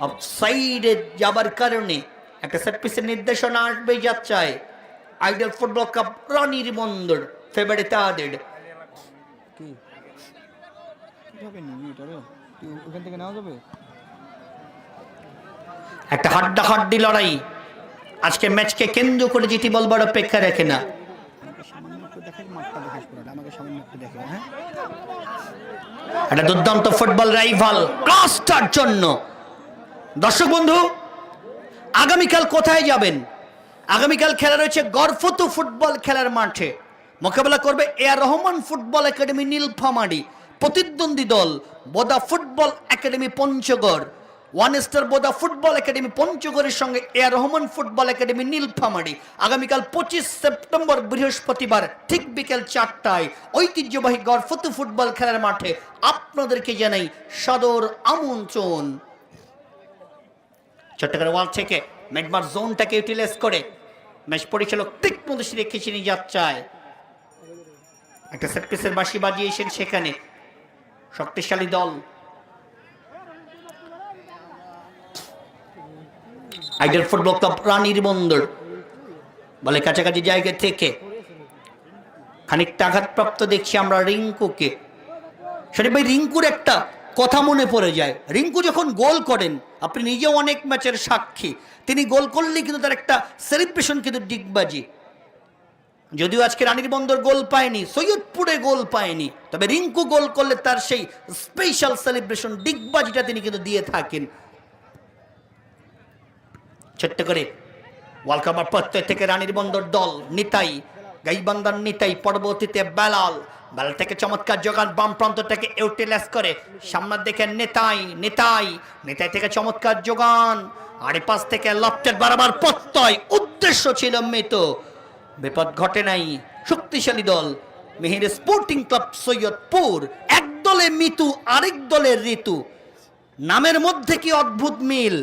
অফসাইডে যাবার কারণে একটা সেট পিসের নির্দেশনা আসবে যাচ্ছায় আইডল ফুটবল কাপ রানীর বন্দর ফেব্রুয়ারি তাদের। একটা হাড্ডা হাড্ডি লড়াই। আজকে ম্যাচকে কেন্দ্র করে যেটি বলবার অপেক্ষা রাখে না। হ্যাঁ? একটা দুর্দান্ত ফুটবল রাইভাল ক্লাসটার জন্য। দর্শক বন্ধু, আগামীকাল কোথায় যাবেন? আগামীকাল খেলা রয়েছে গরফতু ফুটবল খেলার মাঠে। মোকাবেলা করবে A R Rahman football academy Nilphamari. প্রতিদ্বন্দ্বী দল Boda football academy Panchagarh. One star Boda football academy পঞ্চগড়ের সঙ্গে A R Rahman football academy Nilphamari. আগামীকাল পঁচিশ সেপ্টেম্বর বৃহস্পতিবার, ঠিক বিকেল চারটায় ঐতিহ্যবাহী গরফতু ফুটবল খেলার মাঠে আপনাদেরকে জানাই সদর আমন্ত্রণ। চট্টগ্রাম ওয়াল থেকে মেডমার জোনটাকে ইউটিলাইজ করে ম্যাচ পরিচালক তীক্ষ্ণ দৃষ্টি রেখেছেন এই যাত্রায় একটা সেট পিসের বাঁশি বাজিয়েছেন সেখানে। শক্তিশালী দল। আইডল ফুটবল ক্লাব রানীর বন্দর। বলে কাছাকাছি জায়গা থেকে খানিকটা আঘাতপ্রাপ্ত দেখছি আমরা রিঙ্কুকে। সেটা ভাই, রিঙ্কুর একটা কথা মনে পড়ে যায়। রিঙ্কু যখন গোল করেন আপনি নিজেও অনেক ম্যাচের সাক্ষী। তিনি গোল করলেই কিন্তু তার একটা সেলিব্রেশন কিন্তু ডিগবাজি। যদিও আজকে রানীর বন্দর গোল পায়নি, সৈয়দপুরে গোল পায়নি, তবে রিঙ্কু গোল করলে তার সেই স্পেশাল সেলিব্রেশন ডিগবাজিটা তিনি কিন্তু দিয়ে থাকেন। ছোট্ট করে ওয়ার্ল্ড কাপ থেকে রানীর বন্দর দল নিতাই গাইবান্দার নিতাই, পরবর্তীতে বেলাল বেলাল থেকে চমৎকার যোগান বাম প্রান্ত থেকে ইউটিলাইজ করে। সামনের দিকে নেতাই নেতাই নেতাই থেকে চমৎকার যোগান আরে পাশ থেকে লফটের বারবার প্রত্যয়। উদ্দেশ্য ছিল মৃত। বিপদ ঘটে নাই। শক্তিশালী দল। Meher sporting club Saidpur. এক দলে মিতু, আরেক দলের ঋতু। নামের মধ্যে কি অদ্ভুত মিল?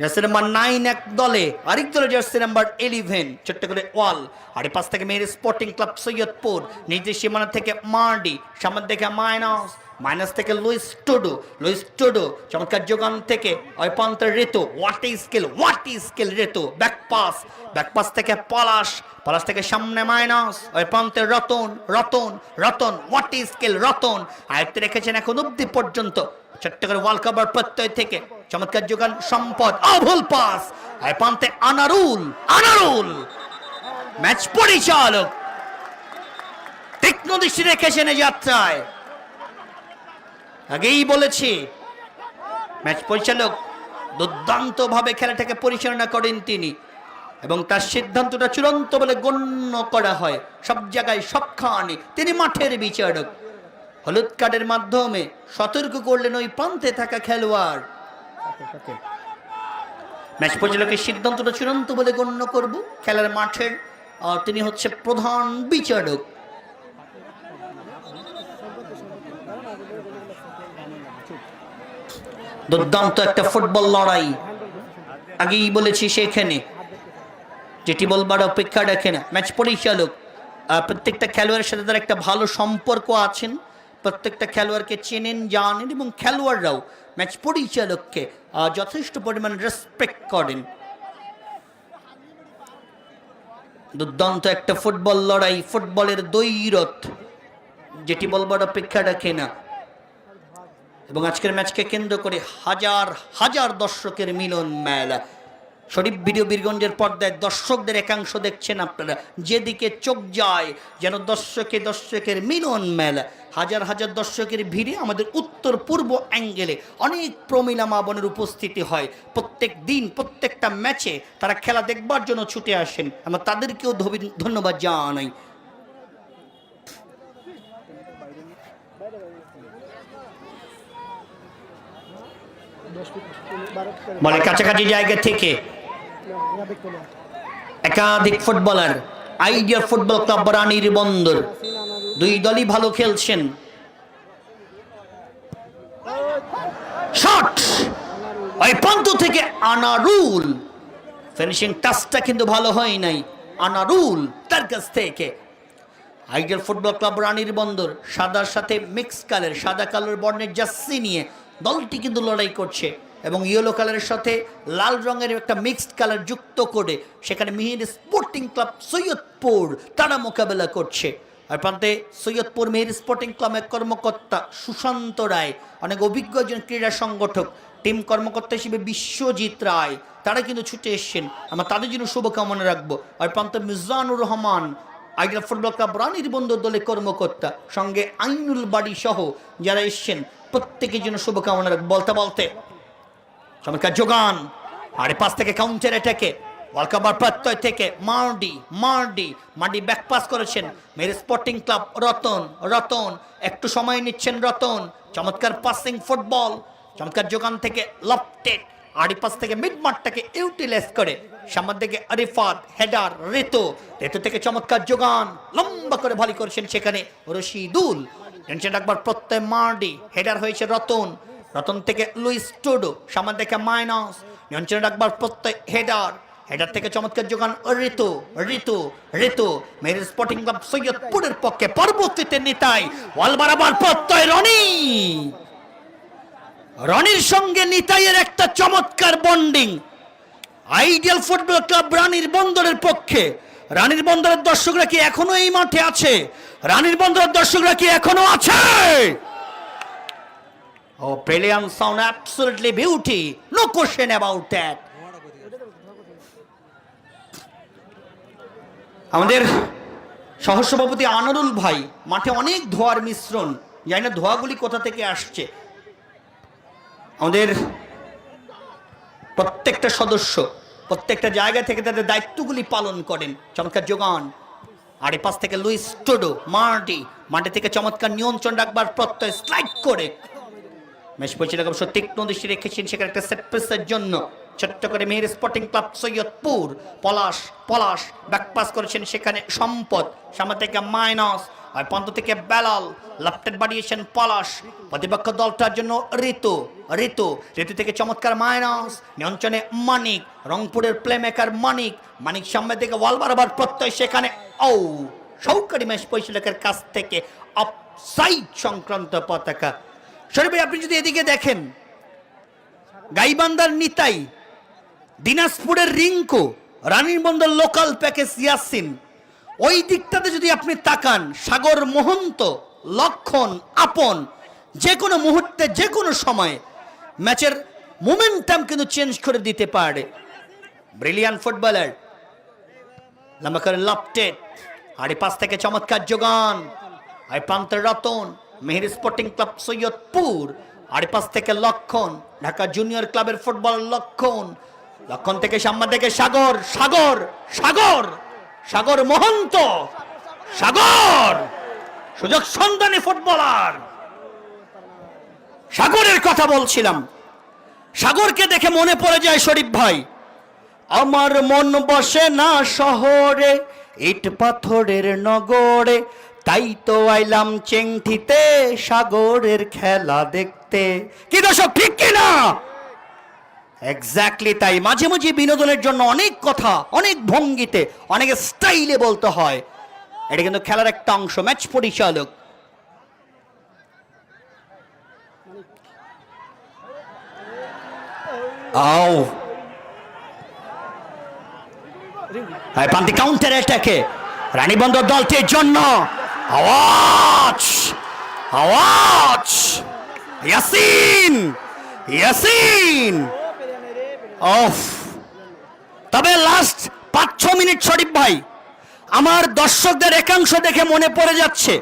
জার্সি নাম্বার নাইন এক দলে, আরেক দলে জার্সি নাম্বার ইলেভেন করে ওয়াল। আর পাশ থেকে মেয়ের স্পোর্টিং ক্লাব সৈয়দপুর, নিজের সীমানা থেকে মার্ডি সামনে থেকে মাইনাস মাইনাস থেকে লুইস টুডু লুইস টুডু, চমৎকার যোগান থেকে ওই প্রান্তের Ritu what is skill what is skill Ritu back pass back pass থেকে পলাশ পলাশ থেকে সামনে মাইনাস ওই প্রান্তের Ratan Ratan Ratan what is skill Ratan, আয়ত্তে রেখেছেন এখন অব্দি পর্যন্ত। ছোট্ট করে ওয়ার্ল্ড কাপ প্রত্যয় থেকে চমৎকার যোগান, সম্পদ, অভুল পাস। আর প্রান্তে আনারুল আনারুল। ম্যাচ পরিচালক তীক্ষ্ণ দৃষ্টি রেখেছেন যাত্রায়। আগেই বলেছি, ম্যাচ পরিচালক দুর্দান্ত ভাবে খেলাটাকে পরিচালনা করেন তিনি এবং তার সিদ্ধান্তটা চূড়ান্ত বলে গণ্য করা হয়। সব জায়গায় সবখানে তিনি মাঠের বিচারক। হলুদ কার্ডের মাধ্যমে সতর্ক করলেন ওই প্রান্তে থাকা খেলোয়াড়। ম্যাচ পরিচালকের সিদ্ধান্তটা চূড়ান্ত বলে গণ্য করব। খেলার মাঠের তিনি হচ্ছে প্রধান বিচারক। দুর্দান্ত একটা ফুটবল লড়াই। আগেই বলেছি সেখানে। যেটি বলবার অপেক্ষা রাখে না। ম্যাচ পরিচালক প্রত্যেকটা খেলোয়াড়ের সাথে তার একটা ভালো সম্পর্ক আছেন। প্রত্যেকটা খেলোয়াড়কে চেনেন, জানেন এবং খেলোয়াড়রাও ম্যাচ পরিচালককে যথেষ্ট পরিমাণ রেসপেক্ট করেন। দুর্দান্ত একটা ফুটবল লড়াই, ফুটবলের দৈরত যেটি বলবার অপেক্ষা রাখে না। এবং আজকের ম্যাচকে কেন্দ্র করে হাজার হাজার দর্শকের মিলন মেলা। শরীফ ভিডিও বীরগঞ্জের পর্দায় দর্শকদের একাংশ দেখছেন আপনারা। যেদিকে চোখ যায় যেন দর্শকে দর্শকের মিলন মেলা। হাজার হাজার দর্শকের ভিড়ে আমাদের উত্তর পূর্ব অ্যাঙ্গেলে অনেক প্রমিলা মা বোনের উপস্থিতি হয়। প্রত্যেক দিন প্রত্যেকটা ম্যাচে তারা খেলা দেখবার জন্য ছুটে আসেন। আমরা তাদেরকেও ধন্যবাদ জানাই। মানে কাছাকাছি জায়গা থেকে একাধিক ফুটবলার, আইডিয়া ফুটবল ক্লাব রানীর বন্দর। দুই দলই ভালো খেলছেন। শট! ওই প্রান্ত থেকে আনারুল। ফিনিশিং টাচটা কিন্তু ভালো হয় নাই। আনারুল তার কাছ থেকে। Ideal football club Ranirbandar, সাদার সাথে মিক্স কালার সাদা কালার বর্ণের জার্সি নিয়ে দলটি কিন্তু লড়াই করছে। এবং ইয়েলো কালারের সাথে লাল রঙের একটা মিক্সড কালার যুক্ত করে সেখানে মিহির স্পোর্টিং ক্লাব সৈয়দপুর তারা মোকাবেলা করছে। আর প্রান্তে সৈয়দপুর মেহের স্পোর্টিং ক্লাবের কর্মকর্তা সুশান্ত রায়, অনেক অভিজ্ঞ একজন ক্রীড়া সংগঠক টিম কর্মকর্তা হিসেবে বিশ্বজিৎ রায়, তারা কিন্তু ছুটে এসছেন। আমরা তাদের জন্য শুভকামনা রাখব। আর প্রান্তে Mizanur Rahman ideal football club Ranirbandar দলের কর্মকর্তা, সঙ্গে আইনুল বাড়ি সহ যারা এসছেন, প্রত্যেকের জন্য শুভকামনা রাখব। বলতে বলতে চমৎকার যোগান। আরে পাশ থেকে কাউন্টার অ্যাটাকে ওয়ালকাবার প্রত্যয় থেকে মার্ডি মার্ডি মার্ডি ব্যাক পাস করেছেন। মেরে স্পোর্টিং ক্লাব রতন রতন, একটু সময় নিচ্ছেন রতন। চমৎকার পাসিং ফুটবল চমৎকার যোগান থেকে লফটেড আড়ি পাশ থেকে মিড মাঠটাকে ইউটিলাইজ করে। সামনে দিকে আরিফাত, হেডার, ঋতু। ঋতু থেকে চমৎকার যোগান, লম্বা করে ভালি করেছেন সেখানে রশিদুল। টেনশন একবার প্রত্যয় মার্ডি, হেডার হয়েছে রতন। রতন থেকে লুইস টুডো সামান থেকে মাইনাস, নিয়ন্ত্রণ রাখবার প্রত্যয় হেডার। হেডার থেকে চমৎকার যোগান ঋতু ঋতু ঋতু। মেয়ের স্পোর্টিং ক্লাব সৈয়দপুরের পক্ষে পরবর্তীতে নিতাই। ওয়াল বারাবার প্রত্যয় রনি। রনির সঙ্গে নিতাইয়ের একটা চমৎকার বন্ডিং আইডিয়াল ফুটবল ক্লাব রানীর বন্দরের পক্ষে। রানীর বন্দরের দর্শকরা কি এখনও এই মাঠে আছে? রানীর বন্দরের দর্শকরা কি এখনও আছে? Oh, brilliant sound, absolutely beauty. No question about that. আমাদের সহসভাপতি আনারুল ভাই মাঠে অনেক ধোয়ার মিশ্রণ। জানি না ধোয়াগুলি কোথা থেকে আসছে। আমাদের প্রত্যেকটা সদস্য প্রত্যেকটা জায়গা থেকে তাদের দায়িত্বগুলি পালন করেন। চমৎকার যোগান। আর এ পাশ থেকে লুইস টোডো মার্টি মাঠে থেকে চমৎকার নিয়ন্ত্রণ রাখবার প্রত্যয় স্লাইড করে। ম্যাচ পরিচালক অবশ্য তীক্ষ্ণ দৃষ্টি রেখেছেন সেখানে একটা সেট পিসের জন্য? ছোট্ট করে Meher sporting club Saidpur, Palash Palash back pass করেছেন সেখানে সম্পদ, সামনে থেকে মাইনাস, আর পন্ত থেকে বেলাল লেফটেড বাড়িয়েছেন পলাশ, প্রতিপক্ষ দলটার জন্য ঋতু ঋতু ঋতু থেকে চমৎকার মাইনাস, নিয়ন্ত্রণে মানিক, রংপুরের প্লেমেকার মানিক মানিক সামনে থেকে ওয়াল বারবার প্রত্যয় সেখানে, ও সৌকারী ম্যাচ পরিচালকের কাছ থেকে অফসাইড সংক্রান্ত পতাকা শরীফ ভাই, আপনি যদি এদিকে দেখেন গাইবান্দার নিতাই দিনাজপুরের রিঙ্কু রানীর বন্দর লোকাল প্যাকেজ ইয়াসিন ওই দিকটাতে যদি আপনি তাকান সাগর মহন্ত লক্ষণ আপন যে কোনো মুহূর্তে যে কোনো সময়ে ম্যাচের মোমেন্টাম কিন্তু চেঞ্জ করে দিতে পারে। ব্রিলিয়ান ফুটবলার লম্বা করে লাপটেড আর পাশ থেকে চমৎকার যোগান আর প্রান্তের রতন মেহের স্পোর্টিং ক্লাব সৈয়দপুর পাশ থেকে লক্ষণ, ঢাকা জুনিয়র ক্লাবের ফুটবল লক্ষণ লক্ষণ থেকে সামনে থেকে সাগর সাগর সাগর সাগর মহন্ত, সাগর, সুযোগ সন্ধানী ফুটবলার। সাগরের কথা বলছিলাম। সাগরকে দেখে মনে পড়ে যায় শরীফ ভাই, আমার মন বসে না শহরে, ইট পাথরের নগরে তাই তো আইলাম চেংঠিতে সাগরের খেলা দেখতে। কি দর্শক, ঠিক কি না? এক্স্যাক্টলি তাই। মাঝে মাঝে বিনোদনের জন্য অনেক কথা, অনেক ভঙ্গিতে, অনেক স্টাইলে বলতে হয়। এটা কিন্তু খেলার একটা অংশ, ম্যাচ পরিচালক। আও। প্রান্তিক কাউন্টার অ্যাটাকে রানীবন্দর দলটির জন্য আওয়াজ আওয়াজ ইয়াসিন ইয়াসিন অফ তবে লাস্ট পাঁচ, ছ মিনিট শরীফ ভাই। আমার দর্শকদের একাংশ দেখে মনে পড়ে যাচ্ছে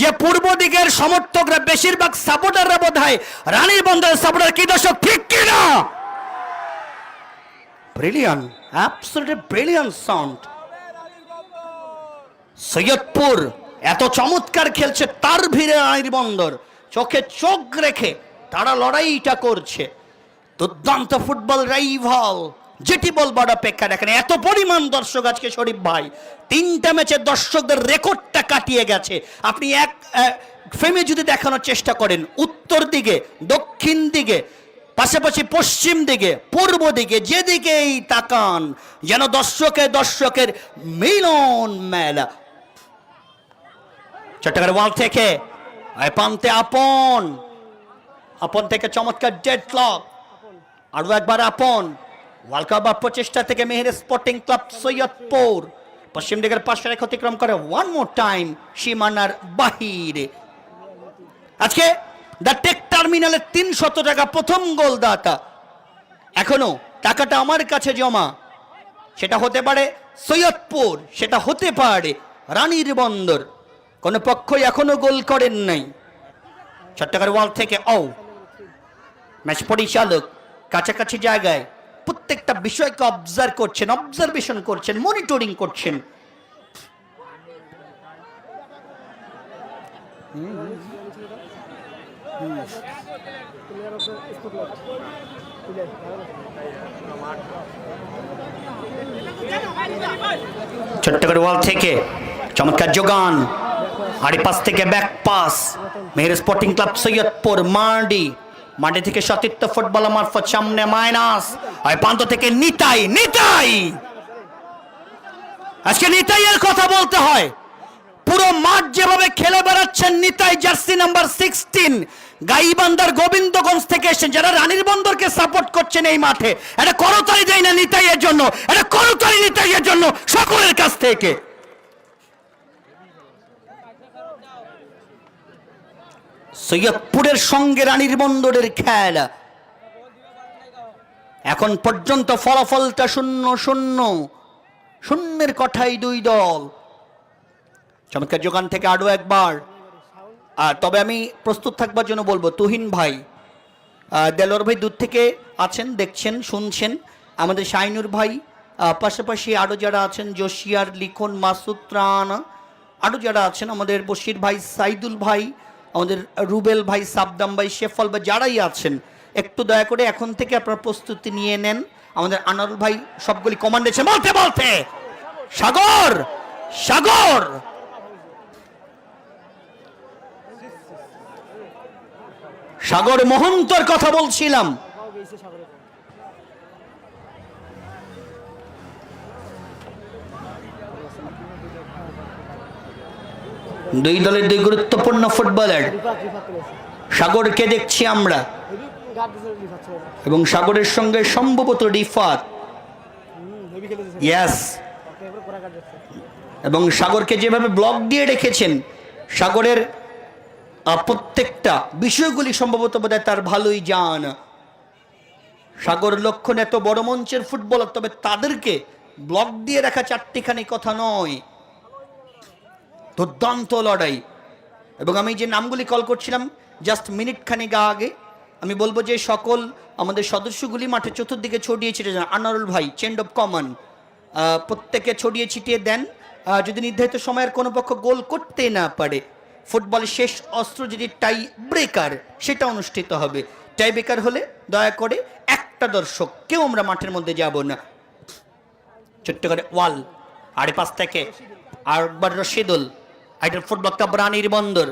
যে পূর্ব দিকের সমর্থকরা বেশিরভাগ সাপোর্টাররা বোধ হয় রানীর বন্দরের সাপোর্টার কি দর্শক? ঠিক কিনা? Brilliant absolutely brilliant sound Saidpur এত চমৎকার খেলছে, তার ভিড়ে বন্দর। চোখে চোখ রেখে তারা লড়াইটা করছে। দুর্দান্ত ফুটবল রাইভাল যেটি বলবার অপেক্ষা দেখেন এত পরিমাণ দর্শক আজকে শরীফ ভাই, তিনটা ম্যাচে দর্শকদের রেকর্ডটা কাটিয়ে গেছে। আপনি এক ফ্রেমে যদি দেখানোর চেষ্টা করেন, উত্তর দিকে, দক্ষিণ দিকে, পাশাপাশি পশ্চিম দিকে, পূর্ব দিকে, যেদিকেই তাকান, যেন দর্শকে দর্শকের মিলন মেলা। চট্টগ্রাম ওয়াল থেকে। আয় প্রান্তে আপন। আপন থেকে চমৎকার ডেড ক্লক আরও একবার আপন। ওয়ার্ল্ড কাপ প্রচেষ্টা থেকে মেহের স্পোর্টিং ক্লাব সৈয়দপুর। পশ্চিম দিকের পাশে অতিক্রম করে ওয়ান মোর টাইম সীমানার বাহিরে। আজকে দ্য টেক টার্মিনালে তিনশত টাকা প্রথম গোলদাতা এখনও টাকাটা আমার কাছে জমা। সেটা হতে পারে সৈয়দপুর, সেটা হতে পারে রানীর বন্দর। কোনো পক্ষই এখনও গোল করেন নাই। চট্টগ্রাম ওয়াল থেকে ও। ম্যাচ পরিচালক কাছাকাছি জায়গায় প্রত্যেকটা বিষয়কে অবজার্ভ করছেন অবজারভেশন করছেন মনিটরিং করছেন। চট্টগ্রাম ওয়াল থেকে চমৎকার যোগান। এই পাশ থেকে back pass Meher sporting club Saidpur, Mandi. Mandi থেকে সতীর্থ ফুটবল মারফত সামনে মাইনাস। আর প্রান্ত থেকে নিতাই নিতাই! আজকে নিতাইয়ের কথা বলতে হয়। পুরো মাঠ যেভাবে খেলে বেড়াচ্ছেন, নিতাই জার্সি নাম্বার সিক্সটিন গাইবান্দার গোবিন্দগঞ্জ থেকে এসেছেন। যারা রানীর বন্দরকে সাপোর্ট করছেন এই মাঠে এটা করতালি দেয় না নিতাইয়ের জন্য এটা করতালি নিতাইয়ের জন্য সকলের কাছ থেকে। সৈয়দপুরের সঙ্গে রানীর বন্দরের খেলা। এখন পর্যন্ত ফলাফলটা শূন্য শূন্য। শূন্যের কথাই দুই দল। চমৎকার যোগান থেকে আরও একবার। আর তবে আমি প্রস্তুত থাকবার জন্য বলব, তুহিন ভাই দেলোর ভাই দূর থেকে আছেন, দেখছেন, শুনছেন। আমাদের শাইনুর ভাই পাশাপাশি আরও যারা আছেন, জোশিয়ার, লিখন, মাসুদ ত্রাণ আরও যারা আছেন, আমাদের বশির ভাই সাইদুল ভাই আমাদের রুবেল ভাই সাবদাম ভাই, শেফল ভাই যারাই আছেন, একটু দয়া করে এখন থেকে আপনার প্রস্তুতি নিয়ে নেন। আমাদের আনারুল ভাই সবগুলি কমান্ড দিয়েছে। বলতে বলতে! সাগর! সাগর! সাগর মহন্তর কথা বলছিলাম। দুই দলের দুই গুরুত্বপূর্ণ ফুটবলার। সাগরকে দেখছি আমরা। এবং সাগরের সঙ্গে সম্ভবত রিফাত। ইয়াস এবং সাগরকে যেভাবে ব্লক দিয়ে রেখেছেন, সাগরের প্রত্যেকটা বিষয়গুলি সম্ভবত বোধ তার ভালোই জান। সাগর লক্ষণ এত বড় মঞ্চের ফুটবলার, তবে তাদেরকে ব্লক দিয়ে রাখা চারটিখানি কথা নয়। দুর্দান্ত লড়াই। এবং আমি যে নামগুলি কল করছিলাম জাস্ট মিনিট খানিক আগে, আমি বলব যে সকল আমাদের সদস্যগুলি মাঠে চতুর্দিকে ছড়িয়ে ছিটিয়ে যান আনারুল ভাই চেন্ড অফ কমন প্রত্যেকে ছড়িয়ে ছিটিয়ে দেন। যদি নির্ধারিত সময়ের কোনো পক্ষ গোল করতে না পারে, ফুটবলের শেষ অস্ত্র যদি টাই ব্রেকার সেটা অনুষ্ঠিত হবে। টাই ব্রেকার হলে, দয়া করে একটা দর্শক, কেউ আমরা মাঠের মধ্যে যাব না। ছোট্ট করে ওয়াল, আড়ে পাশ থেকে, আর Rashidul. Idol football club Ranirbandar.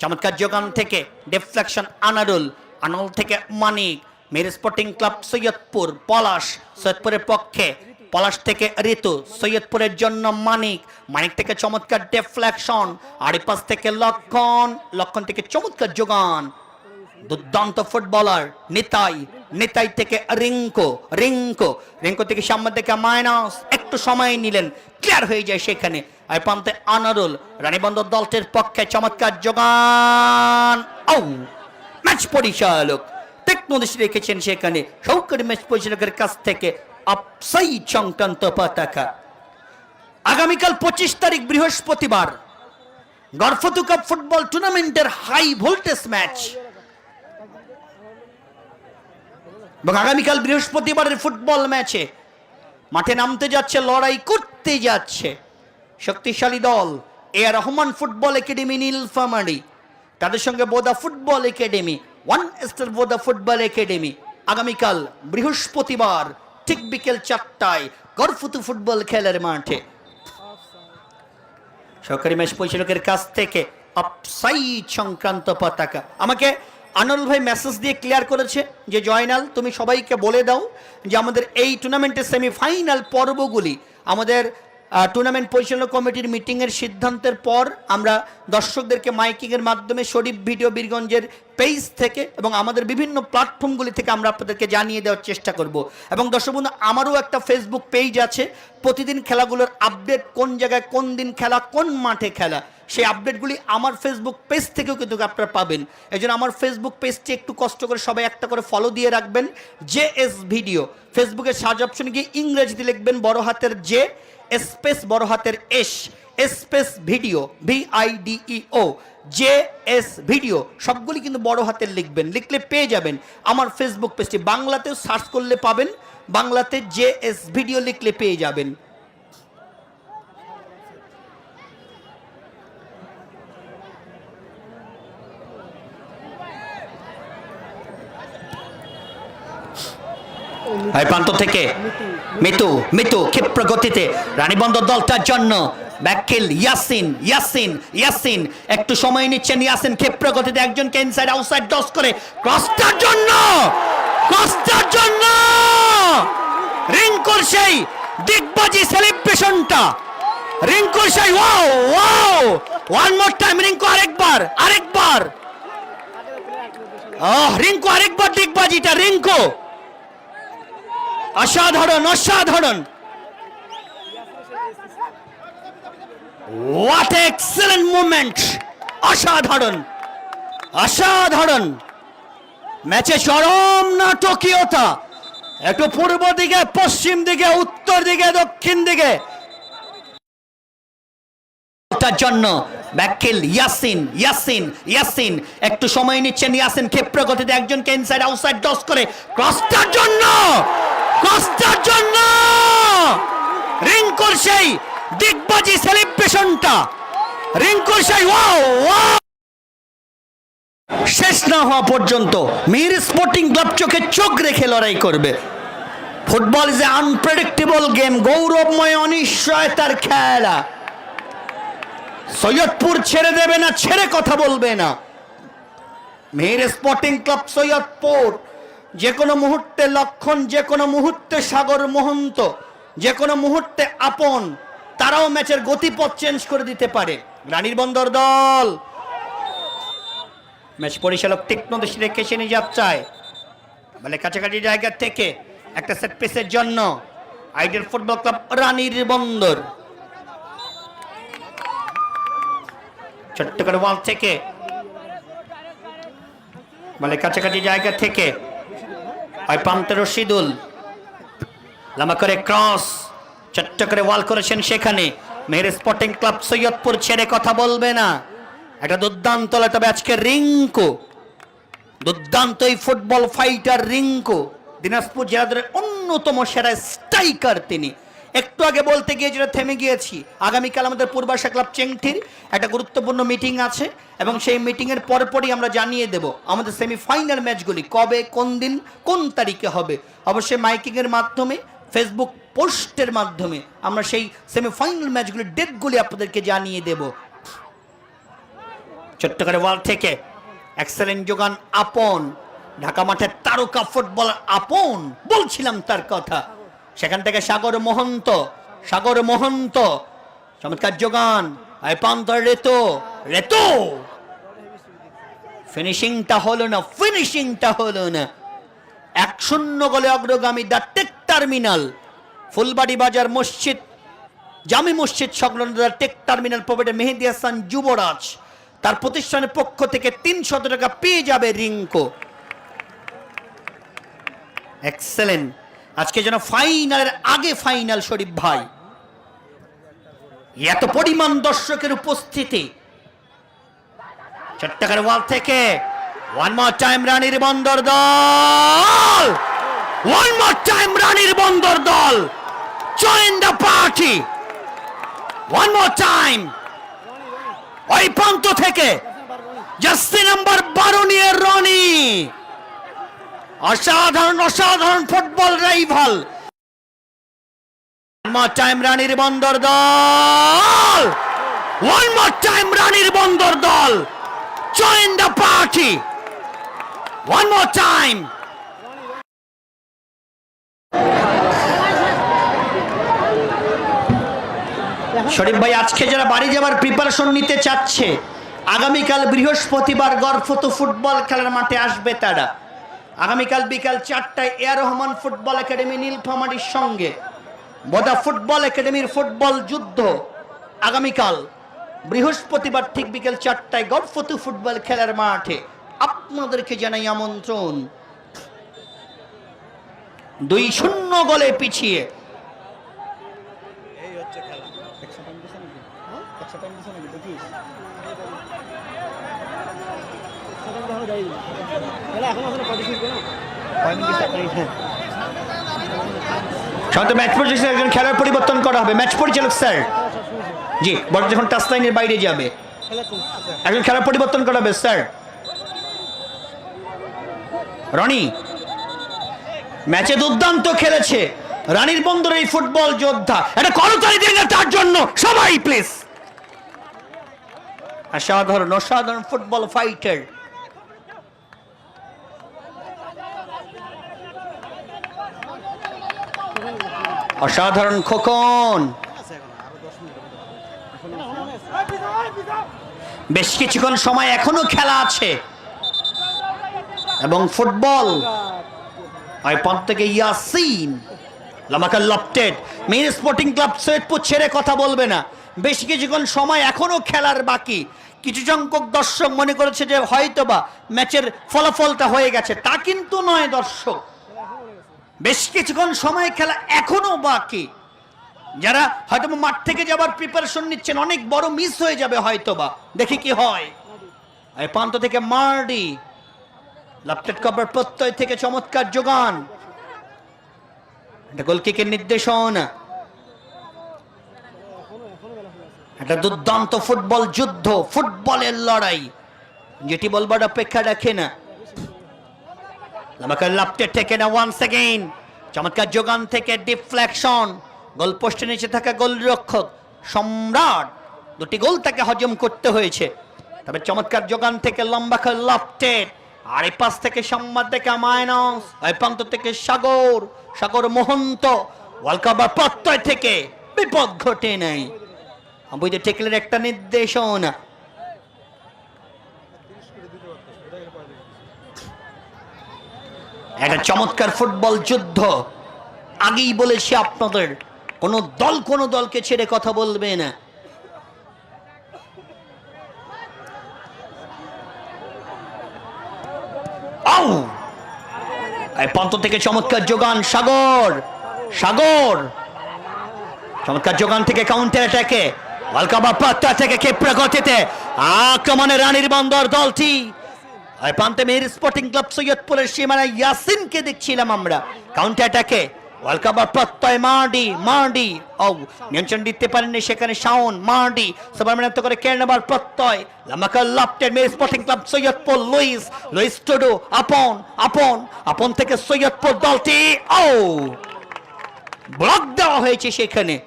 চমৎকার যোগান থেকে ডিফ্লেকশন আনারুল আনারুল থেকে মানিক মের স্পোর্টিং ক্লাব সৈয়দপুর, পলাশ, সৈয়দপুরের পক্ষে। পলাশ থেকে ঋতু, সৈয়দপুরের জন্য মানিক মানিক থেকে চমৎকার ডেফ্লেকশন আড়িপাশ থেকে লক্ষণ লক্ষণ থেকে চমৎকার যোগান। দুর্দান্ত ফুটবলার নিতাই নিতাই থেকে রিঙ্কো রিঙ্কো। রিঙ্কো থেকে সামনে থেকে মাইনাস। একটু সময় নিলেন, ক্লিয়ার হয়ে যায় সেখানে। আর প্রান্তে আনারুল রানীবন্দর দলটির পক্ষে চমৎকার যোগান। ও ম্যাচ পরিচালক টেকনোলজি রেখেছেন সেখানে। সৌকর্য ম্যাচ পরিচালকের কাছ থেকে আপসাই সংক্রান্ত পতাকা। আগামীকাল পঁচিশ তারিখ বৃহস্পতিবার গর্ফতু কাপ ফুটবল টুর্নামেন্টের হাই ভোল্টেজ ম্যাচ এবং আগামীকাল বৃহস্পতিবারের ফুটবল ম্যাচে মাঠে নামতে যাচ্ছে, লড়াই করতে যাচ্ছে শক্তিশালী দল। A Rahman football academy, Nilphamari. তাদের সঙ্গে Boda football academy, one star Boda football academy. আগামীকাল বৃহস্পতিবার, ঠিক বিকেল চারটায় গরফুতু ফুটবল খেলার মাঠে। সরকারি ম্যাচ পরিচালকের কাছ থেকে অফসাইড সংক্রান্ত পতাকা। আমাকে আনল ভাই মেসেজ দিয়ে ক্লিয়ার করেছে যে, জয়নাল, তুমি সবাইকে বলে দাও যে, আমাদের এই টুর্নামেন্টের সেমিফাইনাল পর্বগুলি আমাদের টুর্নামেন্ট পরিচালনা কমিটির মিটিংয়ের সিদ্ধান্তের পর আমরা দর্শকদেরকে মাইকিংয়ের মাধ্যমে শরীফ ভিডিও বীরগঞ্জের পেজ থেকে এবং আমাদের বিভিন্ন প্ল্যাটফর্মগুলি থেকে আমরা আপনাদেরকে জানিয়ে দেওয়ার চেষ্টা করব। এবং দর্শক বন্ধু, আমারও একটা ফেসবুক পেজ আছে। প্রতিদিন খেলাগুলোর আপডেট কোন জায়গায় কোন দিন খেলা, কোন মাঠে খেলা, সেই আপডেটগুলি আমার ফেসবুক পেজ থেকেও কিন্তু আপনারা পাবেন। এই আমার ফেসবুক পেজটি একটু কষ্ট করে সবাই একটা করে ফলো দিয়ে রাখবেন। জে এস ভিডিও ফেসবুকের সার্চ অপশনে গিয়ে ইংরেজিতে লিখবেন, বড় হাতের জে স্পেস বড় হাতের S, space video V I D E O J S video, সবগুলি কিন্তু বড় হাতের লিখবেন, লিখলে পেয়ে যাবেন। আমার ফেসবুক পেজটি বাংলাতেও সার্চ করলে পাবেন, বাংলাতে জে এস ভিডিও লিখলে পেয়ে যাবেন। এই প্রান্ত থেকে মিতু মিতু, ক্ষিপ্র গতিতে। রানীবন্দর দলটার জন্য ব্যাকিল ইয়াসিন ইয়াসিন ইয়াসিন। একটু সময় নিচ্ছেন ইয়াসিন, ক্ষিপ্র গতিতে একজনকে ইনসাইড আউটসাইড ডস করে। ক্রসটার জন্য! ক্রসটার জন্য! রিঙ্কুর সেই দিগবাজি সেলিব্রেশনটা রিঙ্কুর সেই wow wow one more time Rinku আরেকবার আরেকবার। আহ, রিঙ্কু আরেকবার দিগবাজিটা, রিঙ্কু। অসাধারণ অসাধারণ। হোয়াট এক্সেলেন্ট মুভমেন্ট অসাধারণ অসাধারণ। ম্যাচে চরম নাটকীয়তা। একটু পূর্ব দিকে, পশ্চিম দিকে, উত্তর দিকে, দক্ষিণ দিকে। জন্য ব্যাকিল ইয়াসিন ইয়াসিন ইয়াসিন। একটু সময় নিচ্ছেন ইয়াসিন ক্ষেপ্র গতিতে একজনকে ইনসাইড আউটসাইড ডস করে। ক্রসটার জন্য! ক্রসটার জন্য। রিঙ্কুর সেই দিগবাজি সেলিব্রেশনটা রিঙ্কুর সেই ওয়াও ওয়াও শেষ না হওয়া পর্যন্ত মির স্পোর্টিং ক্লাব চোখে চোখ রেখে লড়াই করবে। Football is a unpredictable game গৌরবময় অনিশ্চয়তার খেলা। সৈয়দপুর ছেড়ে দেবে না, ছেড়ে কথা বলবে না। মেয়ের স্পোর্টিং ক্লাব সৈয়দপুর। যে কোনো মুহূর্তে লক্ষণ যে কোনো মুহূর্তে সাগর মহন্ত যে কোনো মুহূর্তে আপন, তারাও ম্যাচের গতিপথ চেঞ্জ করে দিতে পারে। রানীর বন্দর দল। ম্যাচ পরিচালক তীক্ষ্ণ দৃষ্টি রেখে সে নিয়ে চায়। বলে কাছাকাছি জায়গা থেকে একটা সেট পিসের জন্য আইডিয়াল ফুটবল ক্লাব রানীর বন্দর। ছোট্ট করে ওয়াল থেকে। মানে কাছাকাছি জায়গা থেকে ওই প্রান্তে রশিদুল লামা করে ক্রস চট্ট করে ওয়াল করেছেন সেখানে মেহের স্পোর্টিং ক্লাব সৈয়দপুর ছেড়ে কথা বলবে না একটা দুর্দান্ত তবে আজকে রিঙ্কু দুর্দান্ত এই ফুটবল ফাইটার রিঙ্কু দিনাজপুর জেলাদের অন্যতম সেরা স্ট্রাইকার তিনি একটু আগে বলতে গিয়ে যেটা থেমে গিয়েছি। আগামীকাল আমাদের পূর্বাশা ক্লাব চেংটির একটা গুরুত্বপূর্ণ মিটিং আছে এবং সেই মিটিংয়ের পরপরই আমরা জানিয়ে দেব আমাদের সেমিফাইনাল ম্যাচগুলি কবে, কোন দিন, কোন তারিখে হবে। অবশ্যই মাইকিংয়ের মাধ্যমে, ফেসবুক পোস্টের মাধ্যমে আমরা সেই সেমিফাইনাল ম্যাচগুলির ডেটগুলি আপনাদেরকে জানিয়ে দেব। ছোট্ট করে ওয়াল থেকে এক্সেলেন্ট যোগান আপন। ঢাকা মাঠের তারকা ফুটবলার আপন, বলছিলাম তার কথা। সেখান থেকে সাগর মহন্ত সাগর মহন্ত, চমৎকার যোগান রেতো রেতো। ফিনিশিংটা না ফিনিশিংটা না। এক শূন্য অগ্রগামী দ্য টেক টার্মিনাল, ফুলবাড়ি বাজার মসজিদ, জামি মসজিদ দ্য টেক টার্মিনাল প্রবেটে মেহেদি হাসান যুবরাজ। তার প্রতিষ্ঠানের পক্ষ থেকে তিনশত টাকা পেয়ে যাবে রিঙ্কো। এক্সেলেন্ট আজকে যেন ফাইনালের আগে ফাইনাল শরীফ ভাই। এত পরিমাণ দর্শকের উপস্থিতি। চট্টগ্রাম ওয়াল থেকে ওয়ান মোর টাইম রানীর বন্দর দল। ওয়ান মোর টাইম রানীর বন্দর দল। Join the party one more time ওই প্রান্ত থেকে জার্সি নাম্বার বারো নিয়ে রনি। অসাধারণ অসাধারণ ফুটবল রাইভাল মোর টাইম রানীর বন্দর দল। ওয়ান মোর টাইম রানীর বন্দর দল। Join the party one more time Sharif ভাই, আজকে যারা বাড়ি যাবার প্রিপারেশন নিতে চাচ্ছে, আগামীকাল বৃহস্পতিবার গর্ফত ফুটবল খেলার মাঠে আসবে তারা। আগামীকাল বিকাল চারটায় এয়ার রহমান ফুটবল একাডেমি নীলফামারীর সঙ্গে। বোদা ফুটবল একাডেমির ফুটবল যুদ্ধ আগামীকাল। বৃহস্পতিবার ঠিক বিকেল চারটায় গর্ফতু ফুটবল খেলার মাঠে। আপনাদেরকে জানাই আমন্ত্রণ। দুই শূন্য গোলে পিছিয়ে। সাধারণত ম্যাচ পরিচালক একজন খেলার পরিবর্তন করা হবে। ম্যাচ পরিচালক স্যার জি, বল, যখন টাচ লাইনের বাইরে যাবে। একজন খেলার পরিবর্তন করা হবে স্যার রনি ম্যাচে দুর্দান্ত খেলেছে। রানীর বন্দর এই ফুটবল যোদ্ধা। এটা করতালি দিন না তার জন্য। সবাই প্লিজ অসাধারণ অসাধারণ ফুটবল ফাইটার অসাধারণ খোকন। বেশ কিছুক্ষণ সময় এখনও খেলা আছে। এবং ফুটবল। ওই পথ থেকে ইয়াসিন, লামাকাল লপটেড মেন স্পোর্টিং ক্লাব সৈয়দপুর ছেড়ে কথা বলবে না। বেশ কিছুক্ষণ সময় এখনও খেলার বাকি। কিছু সংখ্যক দর্শক মনে করেছে যে হয়তোবা ম্যাচের ফলাফলটা হয়ে গেছে। তা কিন্তু নয় দর্শক। বেশ কিছুক্ষণ সময় খেলা এখনও বাকি। যারা হয়তো মাঠ থেকে যাবার প্রিপারেশন নিচ্ছেন, অনেক বড় মিস হয়ে যাবে হয়তো বা দেখি কি হয়। প্রান্ত থেকে মার্ডি লাপটেড কভার প্রত্যয় থেকে চমৎকার যোগান। গোলকিকের নির্দেশন। একটা দুর্দান্ত ফুটবল যুদ্ধ, ফুটবলের লড়াই। যেটি বলবার অপেক্ষা রাখে না। লামাকার লাপটেড থেকে না ওয়ান্স এগেইন চমৎকার যোগান থেকে ডিফ্লেকশন গোল পোস্টের নিচে থাকা গোলরক্ষক সম্রাট। দুটি গোল তাকে হজম করতে হয়েছে। তবে চমৎকার যোগান থেকে লম্বা খেল লাপটেড আর এই পাশ থেকে সম্বাদ থেকে মাইনস ওই প্রান্ত থেকে সাগর। সাগর মহন্ত। ওয়ার্ল্ড কাপ প্রত্যয় থেকে বিপদ ঘটে নাই। বইতে টেকলের একটা নির্দেশনা। একটা চমৎকার ফুটবল যুদ্ধ। আগেই বলেছি আপনাদের, কোনো দল কোনো দলকে ছেড়ে কথা বলবে না। আউ! থেকে চমৎকার যোগান, সাগর সাগর। চমৎকার যোগান থেকে কাউন্টার অ্যাটাকে থেকে ক্ষেপ্র গতিতে আক্রমণে রানীর বন্দর দলটি। আর প্রান্তে মেহের স্পোর্টিং ক্লাব সৈয়দপুরের সীমানায় ইয়াসিনকে দেখছিলাম আমরা। কাউন্টার অ্যাটাকে ওয়ার্ল্ড প্রত্যয় ও পারেননি সেখানে শাওন করে প্রত্যয়। ক্লাব সৈয়দপুর, লুইস। আপন আপন। আপন থেকে সৈয়দপুর দলটি, ও! ব্লক দেওয়া হয়েছে সেখানে।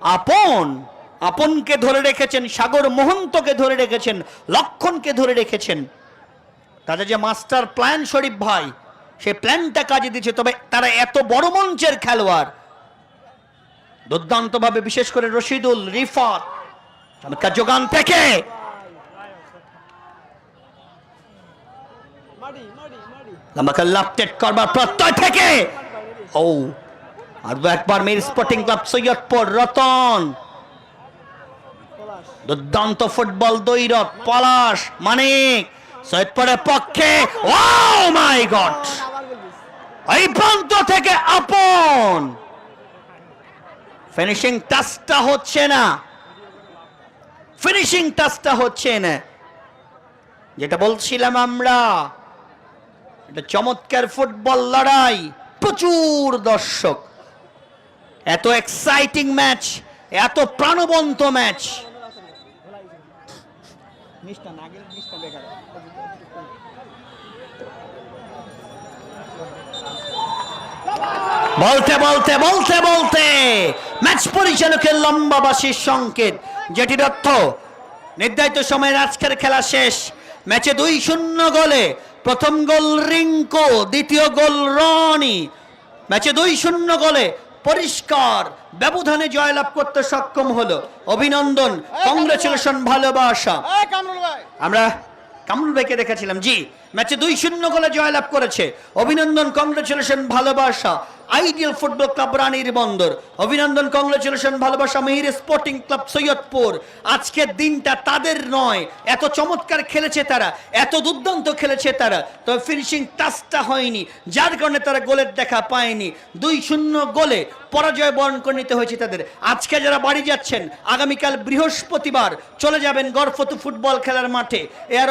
আপন, আপনকে ধরে রেখেছেন, সাগর মোহন্তকে ধরে রেখেছেন, লক্ষণকে ধরে রেখেছেন। তাদের যে মাস্টার প্ল্যান, শরীফ ভাই, সে প্ল্যানটা কাজে দিচ্ছে তবে তারা এত বড় মঞ্চের খেলোয়াড়। দুর্দান্তভাবে বিশেষ করে রশিদুল, রিফাত, চমৎকার যোগান থেকে। আমাকে লাপটেট করবার প্রত্যয় থেকে। ও আর একবার স্পোর্টিং ক্লাব সৈয়দপুর, রতন। দুর্দান্ত ফুটবল, দৈরত, পলাশ, মানিক। সৈয়দপুরের পক্ষে ও মাই গড এই প্রান্ত থেকে আপন। ফিনিশিং টাচটা হচ্ছে না। ফিনিশিং টাচটা হচ্ছে না। যেটা বলছিলাম আমরা, এটা চমৎকার ফুটবল লড়াই, প্রচুর দর্শক। এত এক্সাইটিং ম্যাচ এত প্রাণবন্ত ম্যাচ মিষ্টা না বলতে বলতে বলতে বলতে। ম্যাচ পরিচালকের লম্বা সংকেত। যেটির অর্থ, নির্ধারিত সময়ের আজকের খেলা শেষ। ম্যাচে দুই শূন্য গোলে প্রথম গোল রিঙ্কো, দ্বিতীয় গোল রনি। ম্যাচে দুই শূন্য গোলে পরিষ্কার ব্যবধানে জয়লাভ করতে সক্ষম হলো। অভিনন্দন, কংগ্রেচুলেশন, ভালোবাসা। আমরা কামরুল ভাইকে দেখেছিলাম। জি, ম্যাচে দুই শূন্য গোলে জয়লাভ করেছে। অভিনন্দন, কংগ্রেচুলেশন, ভালোবাসা। আইডিয়াল ফুটবল ক্লাব রানীর বন্দর। অভিনন্দন, কংগ্রেচুলেশন, ভালোবাসা, মেহির স্পোর্টিং ক্লাব সৈয়দপুর। আজকের দিনটা তাদের নয়। এত চমৎকার খেলেছে তারা, এত দুর্দান্ত খেলেছে তারা। তবে ফিনিশিং টাচটা হয়নি। যার কারণে তারা গোলের দেখা পায়নি। দুই শূন্য গোলে পরাজয় বরণ করে নিতে হয়েছে তাদের। আজকে যারা বাড়ি যাচ্ছেন, আগামীকাল বৃহস্পতিবার চলে যাবেন গড়ফতু ফুটবল খেলার মাঠে। এ